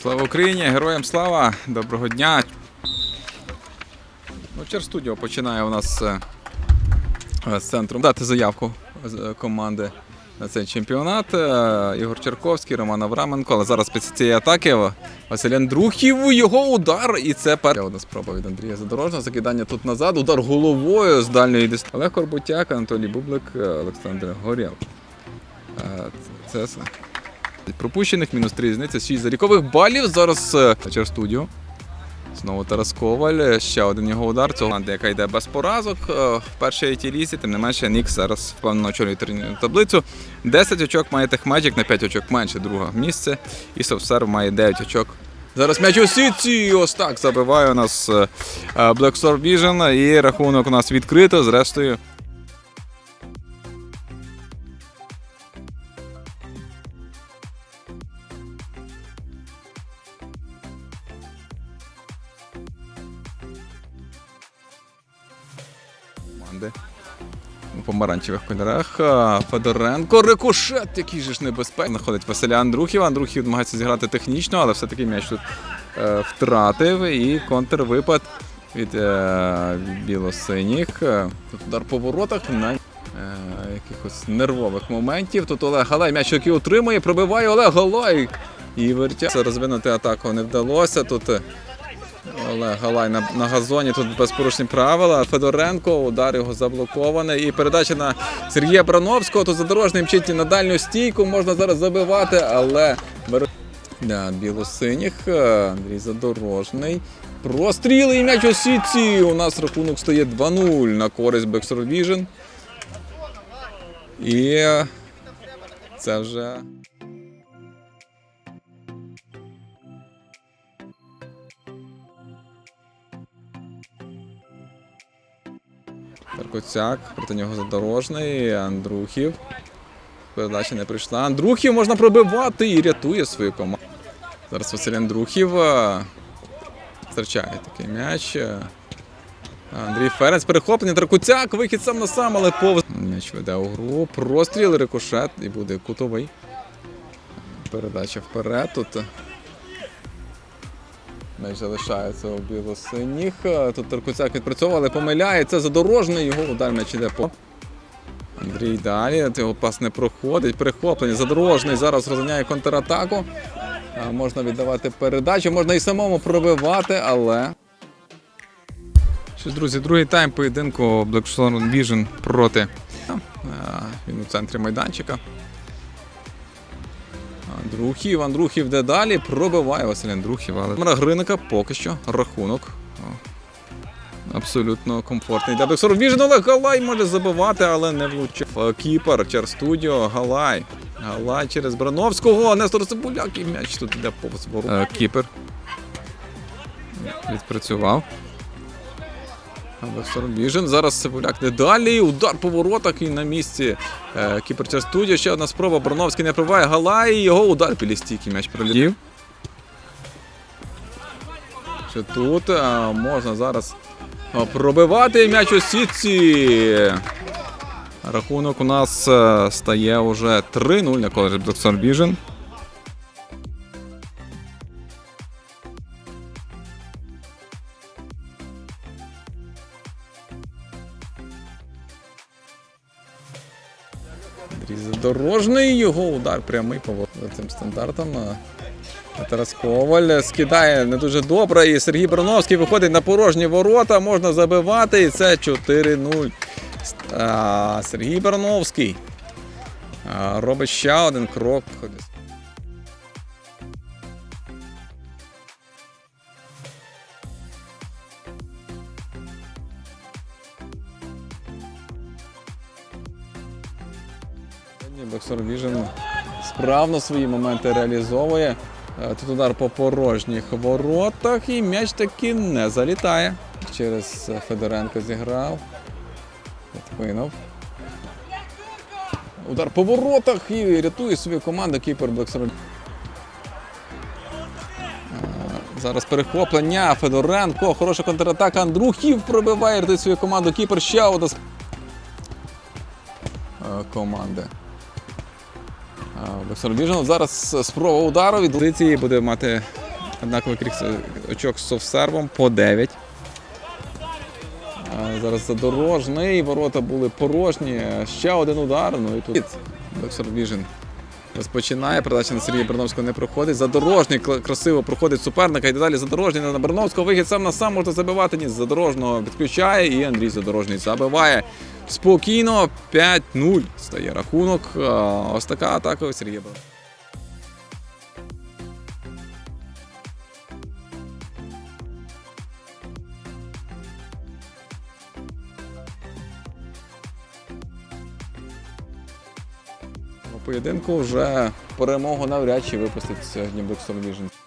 Слава Україні! Героям слава! Доброго дня! Ну, Черстудіо починає у нас е, е, з центру дати заявку з е, команди на цей чемпіонат. Е, Ігор Черковський, Роман Авраменко. Але зараз після цієї атаки Ва- Василь Андрухів, його удар. І це перша одна спроба від Андрія Задорожного. Закидання тут назад. Удар головою з дальньої дистанції. Олег Корбутяк, Анатолій Бублик, е, Олександр Горєв. Е, Це. Пропущених мінус 3 різниця, 6 залікових балів. Зараз через студію. Знову Тарас Коваль. Ще один його удар. Цього команда, яка йде без поразок е, в першій лізі, Тим не менше, Нікс зараз впевнено очолює таблицю. 10 очок має Техмеджик, на 5 очок менше друге місце. І Совсерв має 9 очок. Зараз м'яч у сітці. Ось так забиває у нас е, Black Star Vision. І рахунок у нас відкрито. Зрештою. Команди у помаранчевих кольорах. Федоренко, рикошет, який же ж небезпечний. Знаходить Василя Андрухіва. Андрухів намагається зіграти технічно, але все-таки м'яч тут е, втратив. І контрвипад від, е, білосиніх. Е, Тут удар по воротах на е, якихось нервових моментів. Тут Олег Галай м'яч, який утримує, пробиває Олег Галай. І вертя. Розвинути атаку не вдалося. Тут е, Олег Галай на, на газоні тут безпорушні правила. Федоренко, удар його заблокований. І передача на Сергія Брановського. Тут задорожний мчить на дальню стійку. Можна зараз забивати, але да, білосиніх. Андрій Задорожний. Простріли і м'яч у сітці. У нас рахунок стає 2-0 на користь Бексор Vision. І це вже. Таркоцяк, проти нього задорожний, Андрухів. Передача не прийшла. Андрухів можна пробивати і рятує свою команду. Зараз Василь Андрухів е, втрачає такий м'яч. Е, Андрій Ференц, перехоплення, Таркуцяк, вихід сам на сам, але повз. М'яч веде у гру. Простріл, рикошет і буде кутовий. Передача вперед. Тут М'яч залишається у білосиніх. Тут Таркуцяк відпрацьовував, але помиляється. Задорожний його удар м'яч іде по. Андрій далі. Його пас не проходить. Перехоплення. Задорожний зараз розганяє контратаку. Можна віддавати передачу, можна і самому пробивати, але. Щось, друзі, другий тайм поєдинку Black Swan Vision проти. Він у центрі майданчика. Андрухів, Андрухів де далі, пробиває Василь Андрухів, але Мара Гриника поки що рахунок. Абсолютно комфортний. Для Бексору Віжен Олег Галай може забивати, але не влучив. Е, Кіпер, Чар Студіо, Галай. Галай через Брановського. Нестор Цибуляк і м'яч тут іде повз ворот. Е, Кіпер. Відпрацював. Віжен. Зараз Цибуляк не далі. Удар по воротах і на місці. Е, Кіпер студію. Ще одна спроба. Броновський не пробиває. Галай. Його удар біля стійки. М'яч пролетів. Що тут е, можна зараз пробивати м'яч у сітці. Рахунок у нас е, стає уже 3-0 на коледжі Vision. Андрій Задорожний, його удар прямий по цим стандартам. Тарас Коваль скидає не дуже добре. І Сергій Броновський виходить на порожні ворота. Можна забивати. І це 4-0. А, Сергій Барановський робить ще один крок. Боксер Vision справно свої моменти реалізовує. Е, Тут удар по порожніх воротах і м'яч таки не залітає. Через е, Федоренко зіграв. Відкинув. Удар по воротах і рятує свою команду кіпер Блексер. Зараз перехоплення. Федоренко. Хороша контратака. Андрухів пробиває рятує свою команду. Кіпер ще одна команди. Боксер Vision. Зараз спроба удару від позиції буде мати однаковий крік очок з софсервом по 9. Зараз задорожний, ворота були порожні. Ще один удар. Ну і тут Боксер Vision розпочинає. Передача на Сергія Берновського не проходить. Задорожний красиво проходить суперника. І далі задорожний на Берновського. Вихід сам на сам можна забивати. Ні, задорожного підключає. І Андрій Задорожний забиває. Спокійно 5-0 стає рахунок. Ось така атака у Сергія Берновського. Поєдинку вже перемогу навряд чи випустить сьогодні Боксер Vision.